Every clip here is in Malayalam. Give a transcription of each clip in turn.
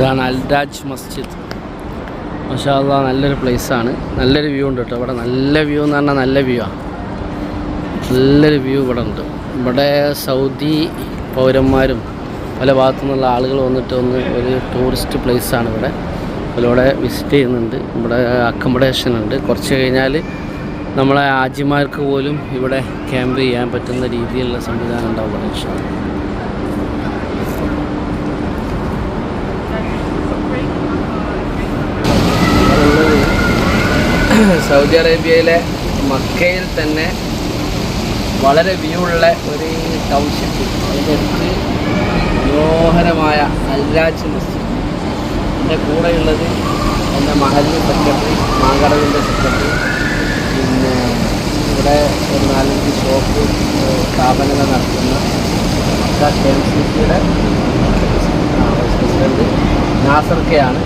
ഇതാണ് അൽരാജ് മസ്ജിദ്. മഷാല്ല നല്ലൊരു പ്ലേസാണ്. നല്ലൊരു വ്യൂ ഉണ്ട് കേട്ടോ ഇവിടെ. നല്ല വ്യൂ എന്ന് പറഞ്ഞാൽ നല്ല വ്യൂ ആണ് നല്ലൊരു വ്യൂ ഇവിടെ ഉണ്ട്. ഇവിടെ സൗദി പൗരന്മാരും പല ഭാഗത്തു നിന്നുള്ള ആളുകൾ വന്നിട്ട് ഒന്ന് ഒരു ടൂറിസ്റ്റ് പ്ലേസാണ് ഇവിടെ. ഇവിടെ വിസിറ്റ് ചെയ്യുന്നുണ്ട്. ഇവിടെ അക്കോമഡേഷൻ ഉണ്ട്. കുറച്ച് കഴിഞ്ഞാൽ നമ്മളെ ആജിമാർക്ക് പോലും ഇവിടെ ക്യാമ്പ് ചെയ്യാൻ പറ്റുന്ന രീതിയിലുള്ള സംവിധാനം ഉണ്ടാവും ഇവിടെ ഇൻഷാ അല്ലാ. സൗദി അറേബ്യയിലെ മക്കയിൽ തന്നെ വളരെ വ്യൂ ഉള്ള ഒരു ടൗൺഷിപ്പ് അതിന്റെ അടുത്ത് മനോഹരമായ അൽരാജ് മസ്ജിദ്. എന്റെ കൂടെയുള്ളത് എന്റെ മഹലിന്റെ സെക്രട്ടറി മാങ്കടവിന്റെ സെക്രട്ടറി പിന്നെ ഇവിടെ ഒരു നാലഞ്ച് ഷോപ്പ് സ്ഥാപനങ്ങൾ നടത്തുന്ന കെ എം സി സിയുടെ പ്രസിഡന്റ് നാസർക്കയാണ്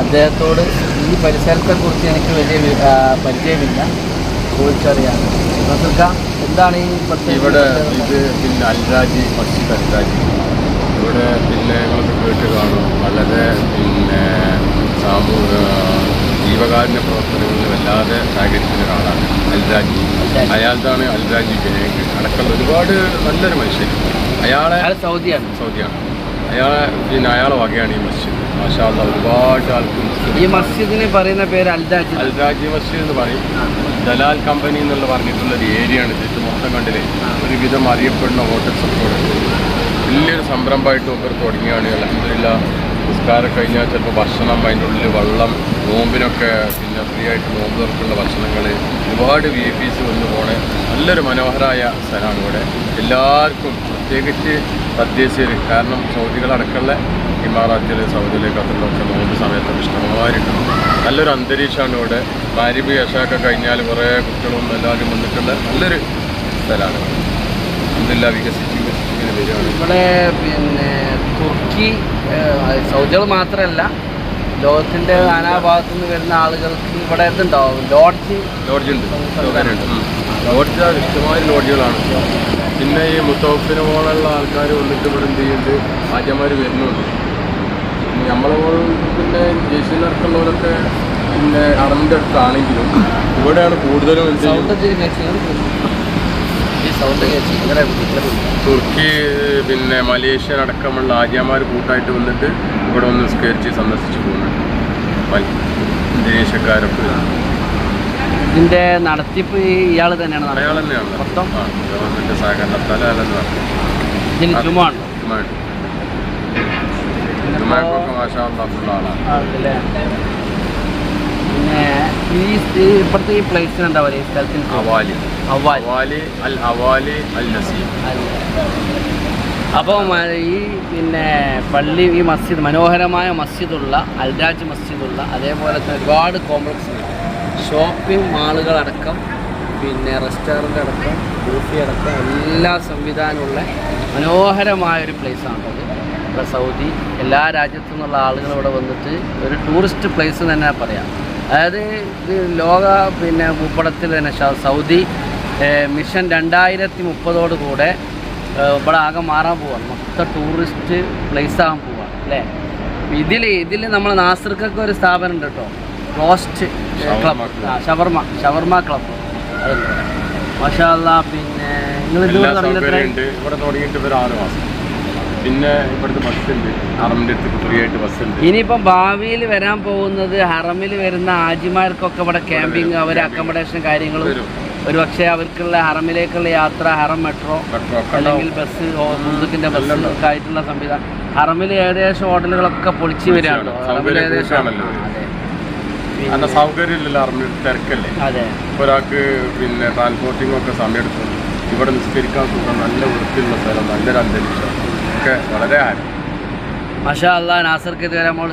അദ്ദേഹത്തോട് ഈ പരിസരത്തെക്കുറിച്ച് എനിക്ക് വലിയ പരിചയമില്ല. ചോദിച്ചറിയാം. നാസർക്ക എന്താണ് ഈ ഇവിടെ? ഇത് പിന്നെ അൽരാജി മസ്ജിദ് അൽരാജി. ഇവിടെ പിന്നെ നിങ്ങളൊക്കെ കേട്ട് കാണും. വളരെ പിന്നെ സാമൂഹ ജീവകാരുണ്യ പ്രവർത്തനങ്ങളിൽ വല്ലാതെ സഹകരിക്കുന്ന ഒരാളാണ് അൽരാജി. അയാളാണ് അൽരാജി ബാങ്ക് അടക്കമുള്ള ഒരുപാട് നല്ലൊരു മനുഷ്യൻ. അയാളെ സൗദിയാണ്. സൗദിയാണ്. അയാളെ പിന്നെ അയാളെ വകയാണ് ഈ മസ്ജിദ്. മാഷാ ഒരുപാട് ആൾക്ക് ഈ മസ്ജിദിന് പറയുന്ന പേര് അൽദാജി അൽരാജി മസ്ജിദ് എന്ന് പറയും. ദലാൽ കമ്പനി എന്നുള്ള പറഞ്ഞിട്ടുള്ള ഒരു ഏരിയ ആണ് ഇത് മൊത്തം കണ്ടില്ലേ? ഒരുവിധം അറിയപ്പെടുന്ന ഹോട്ടൽ ഇവിടെ വലിയൊരു സംരംഭമായിട്ട് ഒക്കെ തുടങ്ങിയാണ്. അലഹമില്ല നിസ്കാരം കഴിഞ്ഞാൽ ചിലപ്പോൾ ഭക്ഷണം അതിന്റെ ഉള്ളിൽ വെള്ളം നോമ്പിനൊക്കെ പിന്നെ ഫ്രീ ആയിട്ട് നോമ്പ് തുറക്കുള്ള ഭക്ഷണങ്ങൾ ഒരുപാട് വി ഐ പീസ് വന്നു പോണേ നല്ലൊരു മനോഹരമായ സ്ഥലമാണ് ഇവിടെ. എല്ലാവർക്കും പ്രത്യേകിച്ച് തദ്ദേശീയർ കാരണം സൗദികളടക്കമുള്ള ഇമാറാത്തിൽ സൗദിയിലെ ഖത്തറിലൊക്കെ നോമ്പ് സമയത്തൊക്കെ ഇഷ്ടമായിട്ടുണ്ട് നല്ലൊരു അന്തരീക്ഷമാണ് ഇവിടെ. മാരിബ് യശാക്കെ കഴിഞ്ഞാൽ കുറേ കുട്ടികളും എല്ലാവരും വന്നിട്ടുള്ള നല്ലൊരു സ്ഥലമാണ് ഇതില്ല വികസിച്ച് വികസിച്ച് ഇങ്ങനെ വരികയാണ്. ഇവിടെ പിന്നെ തുർക്കി സൗദികൾ മാത്രമല്ല ലോകത്തിന്റെ നാനാഭാഗത്തു നിന്ന് വരുന്ന ആളുകൾക്ക് ഇവിടെ ഇതുണ്ടാവും. ലോഡ്ജ്. ഉണ്ട്. ലോഡ്ജുണ്ട് ലോഡ്ജ് ഇഷ്ടമായ ലോഡ്ജുകളാണ്. പിന്നെ ഈ മുത്തോഫിനെ പോലുള്ള ആൾക്കാർ വന്നിട്ട് ഇവിടെ എന്ത് ചെയ്യുന്നുണ്ട്? ആദ്യമാർ വരുന്നുണ്ട്. പോലെ പിന്നെ പിന്നെ അറമിന്റെ അടുത്താണെങ്കിലും ഇവിടെയാണ് കൂടുതലും തുർക്കി പിന്നെ മലേഷ്യ അടക്കമുള്ള ആര്യമാർ കൂട്ടായിട്ട് വന്നിട്ട് ഇവിടെ ഒന്ന് സ്കെച്ച് സന്ദർശിച്ചു പോകുന്നുണ്ട് ഇന്തോനേഷ്യക്കാരൊക്കെ ഇതിന്റെ നടത്തിപ്പ് ഇയാൾ തന്നെയാണ് അയാൾ. തന്നെയാണ്. മൊത്തം? ആ ഗവൺമെന്റ് സഹകരണത്താൽ അയാളെന്ന് പറഞ്ഞു ഇതിന് ജുമാണ് ജുമാക്കൊക്കെ മാഷാ ഫുള്ള പിന്നെ ഈ ഈ ഇപ്പോഴത്തെ ഈ പ്ലേസിന് എന്താ പറയുക സ്ഥലത്തിന് അവാലി. അവ്വാൽ അൽ അൽ നസീം അപ്പോൾ ഈ പിന്നെ പള്ളി ഈ മസ്ജിദ് മനോഹരമായ മസ്ജിദുള്ള അൽരാജ് മസ്ജിദുള്ള അതേപോലെ തന്നെ ഒരുപാട് കോംപ്ലക്സ് ഷോപ്പിംഗ് മാളുകൾ അടക്കം പിന്നെ റെസ്റ്റോറന്റ് അടക്കം ബൂഫി അടക്കം എല്ലാ സംവിധാനമുള്ള മനോഹരമായ ഒരു പ്ലേസ് അത് ഇവിടെ സൗദി എല്ലാ രാജ്യത്തു നിന്നുള്ള ആളുകൾ ഇവിടെ വന്നിട്ട് ഒരു ടൂറിസ്റ്റ് പ്ലേസ് തന്നെ പറയാം. അതായത് ലോക പിന്നെ ഭൂപടത്തിൽ തന്നെ സൗദി മിഷൻ രണ്ടായിരത്തി മുപ്പതോട് കൂടെ ഇവിടെ ആകെ മാറാൻ പോവാണ്. മൊത്തം ടൂറിസ്റ്റ് പ്ലേസ് ആകാൻ പോവാണ് അല്ലേ? ഇതിൽ ഇതിൽ നമ്മൾ നാസർക്കൊക്കെ ഒരു സ്ഥാപനം ഉണ്ട് കേട്ടോ. Roast club shawarma shawarma club അതുണ്ട്. മഷാല്ല പിന്നെ നിങ്ങൾ ഇതുവരെ തുടങ്ങിയിട്ട് ഒരു ആറ് മാസം. പിന്നെ ഇവിടുത്തെ ബസ്സുണ്ട്. അറമിന്റെ അടുത്ത് ഫ്രീ ആയിട്ട് ബസ്സുണ്ട്. ഇനിയിപ്പം ഭാവിയിൽ വരാൻ പോകുന്നത് ഹറമിൽ വരുന്ന ആജിമാർക്കൊക്കെ ഇവിടെ ക്യാമ്പിങ് അവർ അക്കോമഡേഷൻ കാര്യങ്ങളും ഒരു പക്ഷേ അവർക്കുള്ള ഹറമിലേക്കുള്ള യാത്ര ഹറം മെട്രോ അല്ലെങ്കിൽ ബസ് മുന്തുക്കിന്റെ ബസ് എല്ലാം ഉണ്ടാവും. ഒക്കെ ആയിട്ടുള്ള സംവിധാനം. ഹറമിൽ ഏകദേശം ഹോട്ടലുകളൊക്കെ പൊളിച്ചു വരാണല്ലോ. ഹറമിൽ ഏകദേശം കൂട്ടാണല്ലോ. അതെ. കാരണം സൗകര്യം ഇല്ലല്ലോ അറമിൽ തിരക്കല്ലേ? അതെ. ഒരാൾക്ക് പിന്നെ ട്രാൻസ്പോർട്ടിംഗ് ഒക്കെ സമയമെടുക്കും ഇവിടെ നിസ്കരിക്കാൻ സുഖം നല്ല വൃത്തിയുള്ള സ്ഥലം നല്ലൊരു അന്തരീക്ഷം. ഒക്കെ വളരെ ആരും മഷാ അള്ളാഹ് നാസർക്ക് ഇതുവരെ നമ്മൾ